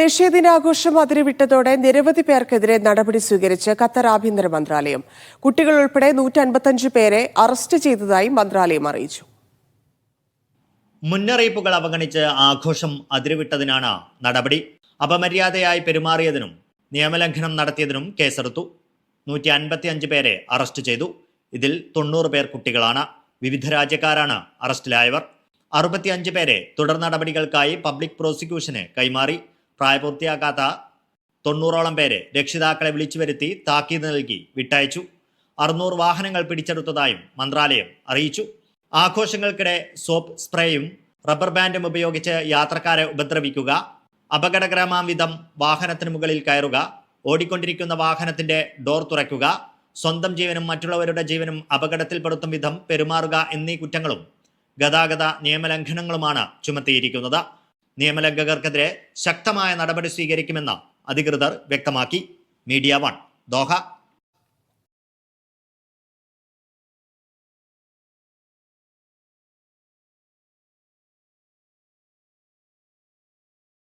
ദേശീയ ദിനാഘോഷം അതിരുവിട്ടതോടെ നിരവധി പേർക്കെതിരെ നടപടി സ്വീകരിച്ച് ഖത്തർ ആഭ്യന്തര മന്ത്രാലയം. കുട്ടികൾ ഉൾപ്പെടെ നൂറ്റൻപത്തഞ്ച് പേരെ അറസ്റ്റ് ചെയ്തതായി മന്ത്രാലയം അറിയിച്ചു. മുന്നറിയിപ്പുകൾ അവഗണിച്ച് ആഘോഷം അതിരുവിട്ടതിനാണ് നടപടി. അപമര്യാദയായി പെരുമാറിയതിനും നിയമലംഘനം നടത്തിയതിനും കേസെടുത്തു. നൂറ്റി അൻപത്തി അഞ്ച് പേരെ അറസ്റ്റ് ചെയ്തു. ഇതിൽ തൊണ്ണൂറ് പേർ കുട്ടികളാണ്. വിവിധ രാജ്യക്കാരാണ് അറസ്റ്റിലായവർ. അറുപത്തിയഞ്ച് പേരെ തുടർ നടപടികൾക്കായി പബ്ലിക് പ്രോസിക്യൂഷന് കൈമാറി. പ്രായപൂർത്തിയാക്കാത്ത തൊണ്ണൂറോളം പേരെ രക്ഷിതാക്കളെ വിളിച്ചു വരുത്തി താക്കീത് നൽകി വിട്ടയച്ചു. അറുന്നൂറ് വാഹനങ്ങൾ പിടിച്ചെടുത്തതായും മന്ത്രാലയം അറിയിച്ചു. ആഘോഷങ്ങൾക്കിടെ സോപ്പ് സ്പ്രേയും റബ്ബർ ബാൻഡും ഉപയോഗിച്ച് യാത്രക്കാരെ ഉപദ്രവിക്കുക അപകടകരമാം വിധം വാഹനത്തിന് മുകളിൽ കയറുക ഓടിക്കൊണ്ടിരിക്കുന്ന വാഹനത്തിന്റെ ഡോർ തുറയ്ക്കുക സ്വന്തം ജീവനും മറ്റുള്ളവരുടെ ജീവനും അപകടത്തിൽപ്പെടുത്തും വിധം പെരുമാറുക എന്നീ കുറ്റങ്ങളും ഗതാഗത നിയമലംഘനങ്ങളുമാണ് ചുമത്തിയിരിക്കുന്നത്. നിയമലംഘകർക്കെതിരെ ശക്തമായ നടപടി സ്വീകരിക്കുമെന്ന് അധികൃതർ വ്യക്തമാക്കി. Media one Doha.